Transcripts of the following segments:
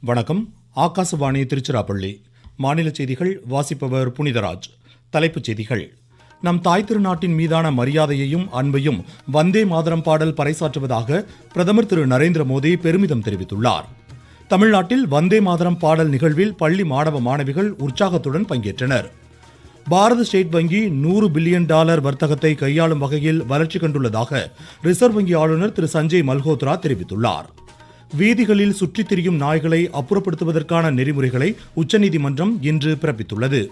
வணக்கம். ஆகாசவாணி திருச்சிராப்பள்ளி. மாநில செய்திகள் வாசிப்பவர் புனிதராஜ். தலைப்புச் செய்திகள். நம் தாய் திருநாட்டின் மீதான மரியாதையையும் அன்பையும் வந்தே மாதரம் பாடல் பறைசாற்றுவதாக பிரதமர் திரு நரேந்திர மோடி பெருமிதம் தெரிவித்துள்ளார். தமிழ்நாட்டில் வந்தே மாதரம் பாடல் நிகழ்வில் பள்ளி மாணவ மாணவிகள் உற்சாகத்துடன் பங்கேற்றனர். பாரத ஸ்டேட் வங்கி நூறு பில்லியன் டாலர் வர்த்தகத்தை கையாளும் வகையில் வளர்ச்சி கண்டுள்ளதாக ரிசர்வ் வங்கி ஆளுநர் திரு சஞ்சய் மல்ஹோத்ரா தெரிவித்துள்ளார். வீதிகளில் சுற்றித் திரியும் நாய்களை அப்புறப்படுத்துவதற்கான நெறிமுறைகளை உச்சநீதிமன்றம் இன்று பிறப்பித்துள்ளது.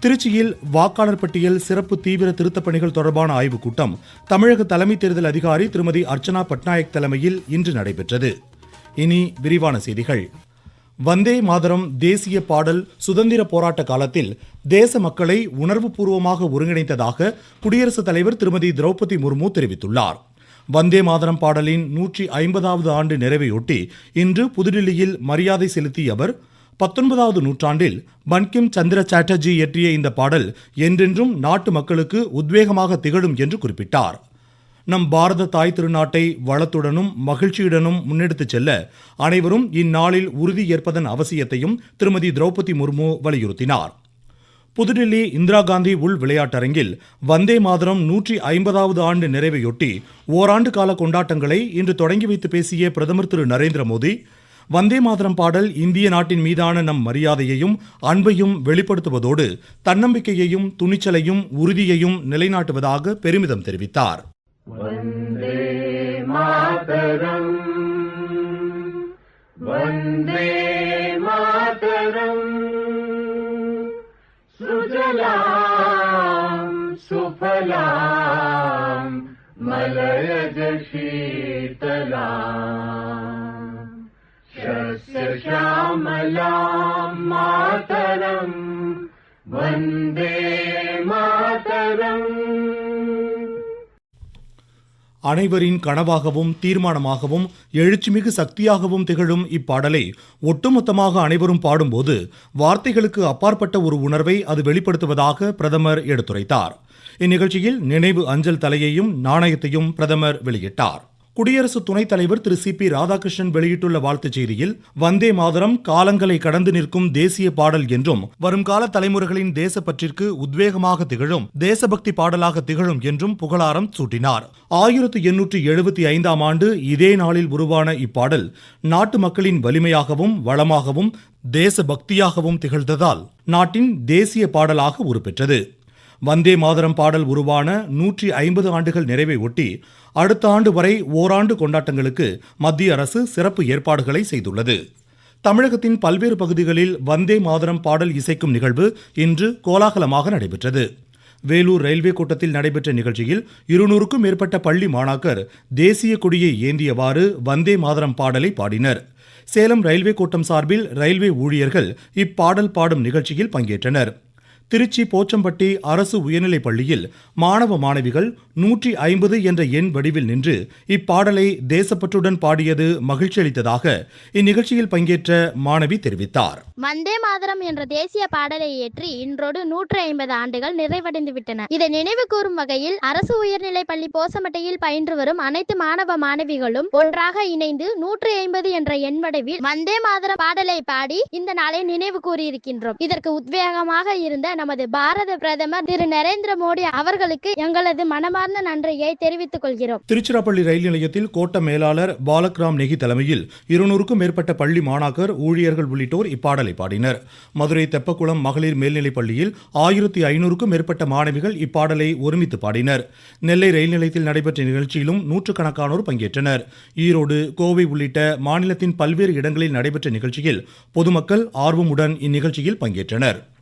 திருச்சியில் வாக்காளர் பட்டியல் சிறப்பு தீவிர திருத்தப் பணிகள் தொடர்பான ஆய்வுக் கூட்டம் தமிழக தலைமை தேர்தல் அதிகாரி திருமதி அர்ச்சனா பட்நாயக் தலைமையில் இன்று நடைபெற்றது. இனி விரிவான செய்திகள். வந்தே மாதரம் தேசிய பாடல் சுதந்திர போராட்ட காலத்தில் தேச மக்களை உணர்வுபூர்வமாக ஒருங்கிணைத்ததாக குடியரசுத் தலைவர் திருமதி திரௌபதி முர்மு தெரிவித்துள்ளார். வந்தே மாதரம் பாடலின் நூற்றி ஐம்பதாவது ஆண்டு நிறைவையொட்டி இன்று புதுடில்லியில் மரியாதை செலுத்திய அவர் பத்தொன்பதாவது நூற்றாண்டில் பன்கிம் சந்திர சாட்டர்ஜி இயற்றிய இந்த பாடல் என்றென்றும் நாட்டு மக்களுக்கு உத்வேகமாக திகழும் என்று குறிப்பிட்டார். நம் பாரத தாய் திருநாட்டை வளத்துடனும் மகிழ்ச்சியுடனும் முன்னெடுத்துச் செல்ல அனைவரும் இந்நாளில் உறுதி ஏற்பதன் அவசியத்தையும் திருமதி திரௌபதி முர்மு வலியுறுத்தினார். புதுடில்லி இந்திரா காந்தி உள் விளையாட்டரங்கில் வந்தே மாதரம் நூற்றி ஐம்பதாவது ஆண்டு நிறைவையொட்டி ஓராண்டு கால கொண்டாட்டங்களை இன்று தொடங்கி வைத்து பேசிய பிரதமர் திரு நரேந்திர மோடி வந்தே மாதரம் பாடல் இந்திய நாட்டின் மீதான நம் மரியாதையையும் அன்பையும் வெளிப்படுத்துவதோடு தன்னம்பிக்கையையும் துணிச்சலையும் உறுதியையும் நிலைநாட்டுவதாக பெருமிதம் தெரிவித்தார். वन्दे मातरम्। वन्दे मातरम्। सुजला सुफला मलरज शीतला सृशामला मातरम्। वन्दे मातरम्। அனைவரின் கனவாகவும் தீர்மானமாகவும் எழுச்சிமிகு சக்தியாகவும் திகழும் இப்பாடலை ஒட்டுமொத்தமாக அனைவரும் பாடும்போது வார்த்தைகளுக்கு அப்பாற்பட்ட ஒரு உணர்வை அது வெளிப்படுத்துவதாக பிரதமர் எடுத்துரைத்தார். இந்நிகழ்ச்சியில் நினைவு அஞ்சல் தலையையும் நாணயத்தையும் பிரதமர் வெளியிட்டார். குடியரசு துணைத் தலைவர் திரு சி பி ராதாகிருஷ்ணன் வெளியிட்டுள்ள வாழ்த்துச் செய்தியில் வந்தே மாதரம் காலங்களை கடந்து நிற்கும் தேசிய பாடல் என்றும் வருங்கால தலைமுறைகளின் தேசப்பற்றிற்கு உத்வேகமாக திகழும் தேசபக்தி பாடலாக திகழும் என்றும் புகழாரம் சூட்டினார். ஆயிரத்து எண்ணூற்று எழுபத்தி ஐந்தாம் ஆண்டு இதே நாளில் உருவான இப்பாடல் நாட்டு மக்களின் வலிமையாகவும் வளமாகவும் தேசபக்தியாகவும் திகழ்ந்ததால் நாட்டின் தேசிய பாடலாக உருப்பெற்றது. வந்தே மாதரம் பாடல் உருவான நூற்றி ஐம்பது ஆண்டுகள் நிறைவை ஒட்டி அடுத்த ஆண்டு வரை ஓராண்டு கொண்டாட்டங்களுக்கு மத்திய அரசு சிறப்பு ஏற்பாடுகளை செய்துள்ளது. தமிழகத்தின் பல்வேறு பகுதிகளில் வந்தே மாதரம் பாடல் இசைக்கும் நிகழ்வு இன்று கோலாகலமாக நடைபெற்றது. வேலூர் ரயில்வே கூட்டத்தில் நடைபெற்ற நிகழ்ச்சியில் இருநூறுக்கும் மேற்பட்ட பள்ளி மாணாக்கர் தேசிய கொடியை ஏந்தியவாறு வந்தே மாதரம் பாடலை பாடினர். சேலம் ரயில்வே கூட்டம் சார்பில் ரயில்வே ஊழியர்கள் இப்பாடல் பாடும் நிகழ்ச்சியில் பங்கேற்றனர். திருச்சி போச்சம்பட்டி அரசு உயர்நிலைப் பள்ளியில் மாணவ மாணவிகள் நூற்றி ஐம்பது என்ற எண் வடிவில் நின்று இப்பாடலை தேசப்பற்றுடன் பாடியது மகிழ்ச்சி அளித்ததாக இந்நிகழ்ச்சியில் பங்கேற்ற மாணவி தெரிவித்தார். வந்தே மாதரம் என்ற தேசிய பாடலை இயற்றி இன்றோடு நூற்று ஐம்பது ஆண்டுகள் நிறைவடைந்து விட்டன. இதை நினைவு கூறும் வகையில் அரசு உயர்நிலை பள்ளி போசமட்டையில் பயின்று வரும் அனைத்து மாணவ மாணவிகளும் ஒன்றாக இணைந்து நூற்று ஐம்பது என்ற எண் வடிவில் வந்தே மாதரம் பாடலை பாடி இந்த நாளை நினைவு கூறியிருக்கின்றோம். இதற்கு உத்வேகமாக இருந்த நமது பாரத பிரதமர் திரு. நரேந்திர மோடி அவர்களுக்கு எங்களது மனமார்ந்த நன்றியை தெரிவித்துக் கொள்கிறோம். திருச்சிராப்பள்ளி ரயில் நிலையத்தில் கோட்ட மேலாளர் பாலக்ராம் நெகி தலைமையில் இருநூறுக்கும் மேற்பட்ட பள்ளி மாணாக்கர் ஊழியர்கள் உள்ளிட்டோர் இப்பாடலை பாடினர். மதுரை தெப்பக்குளம் மகளிர் மேல்நிலைப் பள்ளியில் ஆயிரத்தி ஐநூறுக்கும் மேற்பட்ட மாணவிகள் இப்பாடலை ஒருமித்து பாடினர். நெல்லை ரயில் நிலையத்தில் நடைபெற்ற நிகழ்ச்சியிலும் நூற்றுக்கணக்கானோர் பங்கேற்றனர். ஈரோடு கோவை உள்ளிட்ட மாநிலத்தின் பல்வேறு இடங்களில் நடைபெற்ற நிகழ்ச்சியில் பொதுமக்கள் ஆர்வமுடன் இந்நிகழ்ச்சியில் பங்கேற்றனர்.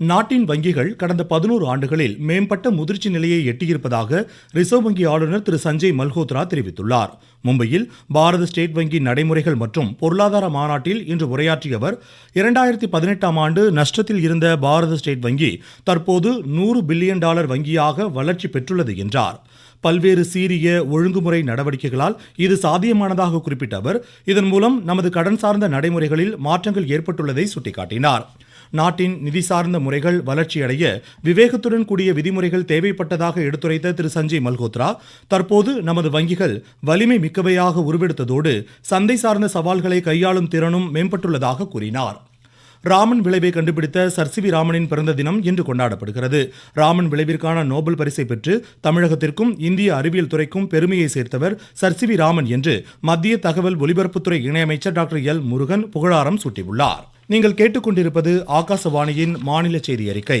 நாட்டின் வங்கிகள் கடந்த பதினோரு ஆண்டுகளில் மேம்பட்ட முதிர்ச்சி நிலையை எட்டியிருப்பதாக ரிசர்வ் வங்கி ஆளுநர் திரு சஞ்சய் மல்ஹோத்ரா தெரிவித்துள்ளார். மும்பையில் பாரத ஸ்டேட் வங்கி நடைமுறைகள் மற்றும் பொருளாதார மாநாட்டில் இன்று உரையாற்றிய அவர் இரண்டாயிரத்தி பதினெட்டாம் ஆண்டு நஷ்டத்தில் இருந்த பாரத ஸ்டேட் வங்கி தற்போது நூறு பில்லியன் டாலர் வங்கியாக வளர்ச்சி பெற்றுள்ளது என்றார். பல்வேறு சீரிய ஒழுங்குமுறை நடவடிக்கைகளால் இது சாத்தியமானதாக குறிப்பிட்ட அவர் இதன் மூலம் நமது கடன் சார்ந்த நடைமுறைகளில் மாற்றங்கள் ஏற்பட்டுள்ளதை சுட்டிக்காட்டினார். நாட்டின் நிதி சார்ந்த முறைகள் வளர்ச்சியடைய விவேகத்துடன் கூடிய விதிமுறைகள் தேவைப்பட்டதாக எடுத்துரைத்த திரு சஞ்சய் மல்ஹோத்ரா தற்போது நமது வங்கிகள் வலிமை மிக்கவையாக உருவெடுத்ததோடு சந்தை சார்ந்த சவால்களை கையாளும் திறனும் மேம்பட்டுள்ளதாக கூறினார். ராமன் விளைவை கண்டுபிடித்த சர் சி வி ராமனின் பிறந்த தினம் இன்று கொண்டாடப்படுகிறது. ராமன் விளைவிற்கான நோபல் பரிசை பெற்று தமிழகத்திற்கும் இந்திய அறிவியல் துறைக்கும் பெருமையை சேர்த்தவர் சர் சி வி ராமன் என்று மத்திய தகவல் ஒலிபரப்புத்துறை இணையமைச்சர் டாக்டர் எல் முருகன் புகழாரம் சூட்டியுள்ளார். நீங்கள் கேட்டுக்கொண்டிருப்பது ஆகாசவாணியின் மாநில செய்தி அறிக்கை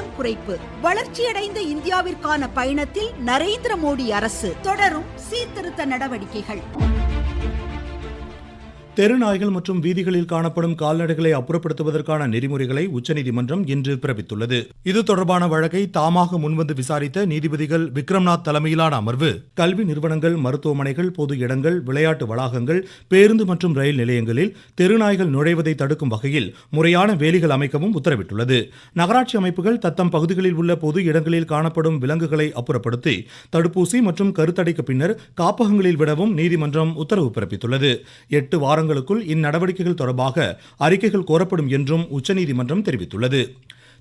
குறைப்பு. வளர்ச்சியடைந்த இந்தியாவிற்கான பயணத்தில் நரேந்திர மோடி அரசு தொடரும் சீர்திருத்த நடவடிக்கைகள். தெருநாய்கள் மற்றும் வீதிகளில் காணப்படும் கால்நடைகளை அப்புறப்படுத்துவதற்கான நெறிமுறைகளை உச்சநீதிமன்றம் இன்று பிறப்பித்துள்ளது. இது தொடர்பான வழக்கை தாமாக முன்வந்து விசாரித்த நீதிபதிகள் விக்ரம்நாத் தலைமையிலான அமர்வு கல்வி நிறுவனங்கள் மருத்துவமனைகள் பொது இடங்கள் விளையாட்டு வளாகங்கள் பேருந்து மற்றும் ரயில் நிலையங்களில் தெருநாய்கள் நுழைவதை தடுக்கும் வகையில் முறையான வேலிகள் அமைக்கவும் உத்தரவிட்டுள்ளது. நகராட்சி அமைப்புகள் தத்தம் பகுதிகளில் உள்ள பொது இடங்களில் காணப்படும் விலங்குகளை அப்புறப்படுத்தி தடுப்பூசி மற்றும் கருத்தடைக்கு பின்னர் காப்பகங்களில் விடவும் நீதிமன்றம் உத்தரவு பிறப்பித்துள்ளது. எட்டு வாரங்களுக்குள் இந்நடவடிக்கைகள் தொடர்பாக அறிக்கைகள் கோரப்படும் என்றும் உச்சநீதிமன்றம் தெரிவித்துள்ளது.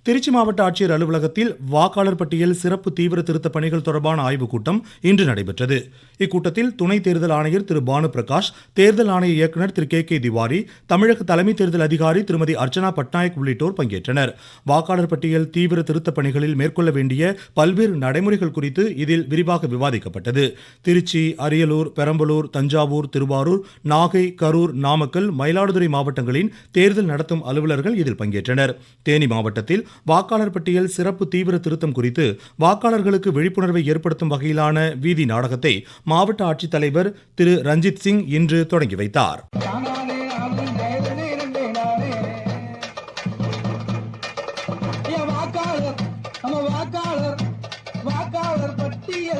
திருச்சி மாவட்ட ஆட்சியர் அலுவலகத்தில் வாக்காளர் பட்டியல் சிறப்பு தீவிர திருத்தப் பணிகள் தொடர்பான ஆய்வுக் கூட்டம் இன்று நடைபெற்றது. இக்கூட்டத்தில் துணை தேர்தல் ஆணையர் திரு பானு பிரகாஷ் தேர்தல் ஆணைய இயக்குநர் திரு கே கே திவாரி தமிழக தலைமை தேர்தல் அதிகாரி திருமதி அர்ச்சனா பட்நாயக் உள்ளிட்டோர் பங்கேற்றனர். வாக்காளர் பட்டியல் தீவிர திருத்தப் பணிகளில் மேற்கொள்ள வேண்டிய பல்வேறு நடைமுறைகள் குறித்து இதில் விரிவாக விவாதிக்கப்பட்டது. திருச்சி அரியலூர் பெரம்பலூர் தஞ்சாவூர் திருவாரூர் நாகை கரூர் நாமக்கல் மயிலாடுதுறை மாவட்டங்களின் தேர்தல் நடத்தும் அலுவலர்கள் இதில் பங்கேற்றனர். தேனி மாவட்டத்தில் வாக்காளர் பட்டியல் சிறப்பு தீவிர திருத்தம் குறித்து வாக்காளர்களுக்கு விழிப்புணர்வை ஏற்படுத்தும் வகையிலான வீதி நாடகத்தை மாவட்ட ஆட்சித்தலைவர் திரு ரஞ்சித் சிங் இன்று தொடங்கி வைத்தார். நம்ம வாக்காளர்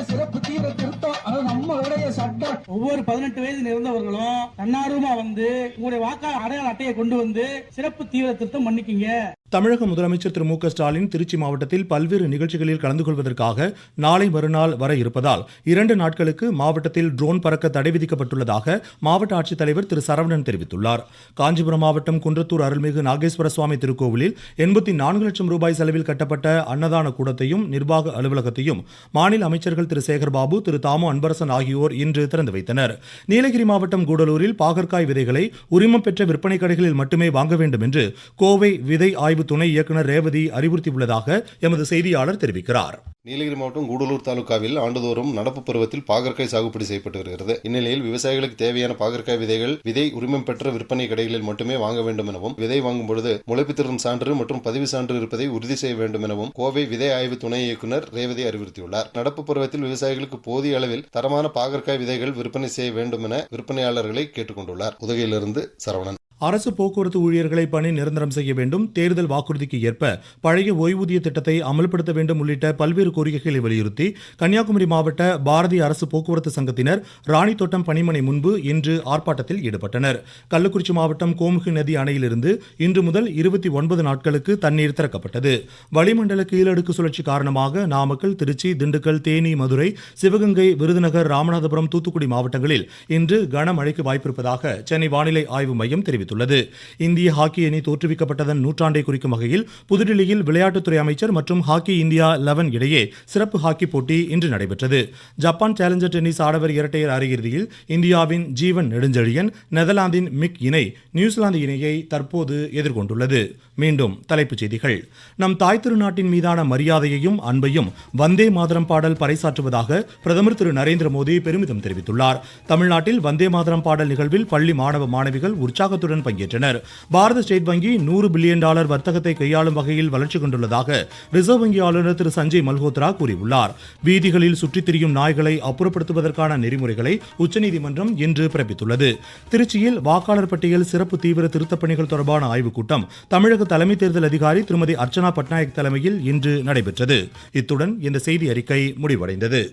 சிறப்பு தீவிர திருத்தம் சட்டம் ஒவ்வொரு பதினெட்டு வயது நிறந்தவர்களும் தன்னார்வமா வந்து உங்களுடைய வாக்காளர் அடையாள அட்டையை கொண்டு வந்து சிறப்பு தீவிர திருத்தம் பண்ணிக்கிங்க. தமிழக முதலமைச்சர் திரு மு க ஸ்டாலின் திருச்சி மாவட்டத்தில் பல்வேறு நிகழ்ச்சிகளில் கலந்து கொள்வதற்காக நாளை மறுநாள் வர இருப்பதால் இரண்டு நாட்களுக்கு மாவட்டத்தில் ட்ரோன் பறக்க தடை விதிக்கப்பட்டுள்ளதாக மாவட்ட ஆட்சித்தலைவர் திரு சரவணன் தெரிவித்துள்ளார். காஞ்சிபுரம் மாவட்டம் குன்றத்தூர் அருள்மிகு நாகேஸ்வர சுவாமி திருக்கோவிலில் எண்பத்தி நான்கு லட்சம் ரூபாய் செலவில் கட்டப்பட்ட அன்னதான கூடத்தையும் நிர்வாக அலுவலகத்தையும் மாநில அமைச்சர்கள் திரு சேகர்பாபு திரு தாமோ அன்பரசன் ஆகியோர் இன்று திறந்து வைத்தனர். நீலகிரி மாவட்டம் கூடலூரில் பாகற்காய் விதைகளை உரிமம் பெற்ற விற்பனை கடைகளில் மட்டுமே வாங்க வேண்டும் என்று கோவை விதை ஆய்வு துணை இயக்குநர் ரேவதி அறிவுறுத்தியுள்ளதாக எமது செய்தியாளர் தெரிவிக்கிறார். நீலகிரி மாவட்டம் கூடலூர் தாலுகாவில் ஆண்டுதோறும் நடப்பு பருவத்தில் பாகற்காய் சாகுபடி செய்யப்பட்டு வருகிறது. இந்நிலையில் விவசாயிகளுக்கு தேவையான பாகற்காய் விதைகள் விதை உரிமம் பெற்ற விற்பனை கடைகளில் மட்டுமே வாங்க வேண்டும் எனவும் விதை வாங்கும் பொழுது முளைப்புத்திறன் சான்று மற்றும் பதிவு சான்று இருப்பதை உறுதி செய்ய வேண்டும் எனவும் கோவை விதை ஆய்வு துணை இயக்குநர் ரேவதி அறிவுறுத்தியுள்ளார். நடப்பு பருவத்தில் விவசாயிகளுக்கு போதிய அளவில் தரமான பாகற்காய் விதைகள் விற்பனை செய்ய வேண்டும் என விற்பனையாளர்களை கேட்டுக்கொண்டுள்ளார். உதகையிலிருந்து சரவணன். அரசு போக்குவரத்து ஊழியர்களை பணி நிரந்தரம் செய்ய வேண்டும். தேர்தல் வாக்குறுதிக்கு ஏற்ப பழைய ஓய்வூதிய திட்டத்தை அமல்படுத்த வேண்டும் உள்ளிட்ட பல்வேறு கோரிக்கைகளை வலியுறுத்தி கன்னியாகுமரி மாவட்ட பாரதிய அரசு போக்குவரத்து சங்கத்தினர் ராணித்தோட்டம் பணிமனை முன்பு இன்று ஆர்ப்பாட்டத்தில் ஈடுபட்டனர். கள்ளக்குறிச்சி மாவட்டம் கோமுகி நதி அணையிலிருந்து இன்று முதல் இருபத்தி ஒன்பது நாட்களுக்கு தண்ணீர் திறக்கப்பட்டது. வளிமண்டல கீழடுக்கு சுழற்சி காரணமாக நாமக்கல் திருச்சி திண்டுக்கல் தேனி மதுரை சிவகங்கை விருதுநகர் ராமநாதபுரம் தூத்துக்குடி மாவட்டங்களில் இன்று கனமழைக்கு வாய்ப்பிருப்பதாக சென்னை வானிலை ஆய்வு மையம் தெரிவித்துள்ளது. இந்திய ஹாக்கி அணி தோற்றுவிக்கப்பட்டதன் நூற்றாண்டை குறிக்கும் வகையில் புதுடில்லியில் விளையாட்டுத்துறை அமைச்சர் மற்றும் ஹாக்கி இந்தியா லெவன் இடையே சிறப்பு ஹாக்கி போட்டி இன்று நடைபெற்றது. ஜப்பான் சேலஞ்சர் டென்னிஸ் ஆடவர் இரட்டையர் அரையிறுதியில் இந்தியாவின் ஜீவன் நெடுஞ்செழியன் நெதர்லாந்தின் மிக் இணை நியூசிலாந்து இணையை தற்போது எதிர்கொண்டுள்ளது. மீண்டும் தலைப்புச் செய்திகள். நம் தாய் திருநாட்டின் மீதான மரியாதையையும் அன்பையும் வந்தே மாதரம் பாடல் பறைசாற்றுவதாக பிரதமர் திரு நரேந்திர மோடி பெருமிதம் தெரிவித்துள்ளார். தமிழ்நாட்டில் வந்தே மாதரம் பாடல் நிகழ்வில் பள்ளி மாணவ மாணவிகள் உற்சாகத்துடன் அதிகாரிகளுடன் பங்கேற்றனர். பாரத ஸ்டேட் வங்கி நூறு பில்லியன் டாலர் வர்த்தகத்தை கையாளும் வகையில் வளர்ச்சி கொண்டுள்ளதாக ரிசர்வ் வங்கி ஆளுநர் திரு சஞ்சய் மல்ஹோத்ரா கூறியுள்ளார். வீதிகளில் சுற்றித் திரியும் நாய்களை அப்புறப்படுத்துவதற்கான நெறிமுறைகளை உச்சநீதிமன்றம் இன்று பிறப்பித்துள்ளது. திருச்சியில் வாக்காளர் பட்டியல் சிறப்பு தீவிர திருத்தப் பணிகள் தொடர்பான ஆய்வுக் கூட்டம் தமிழக தலைமை தேர்தல் அதிகாரி திருமதி அர்ச்சனா பட்நாயக் தலைமையில் இன்று நடைபெற்றது. இத்துடன் இந்த செய்தி அறிக்கை முடிவடைந்தது.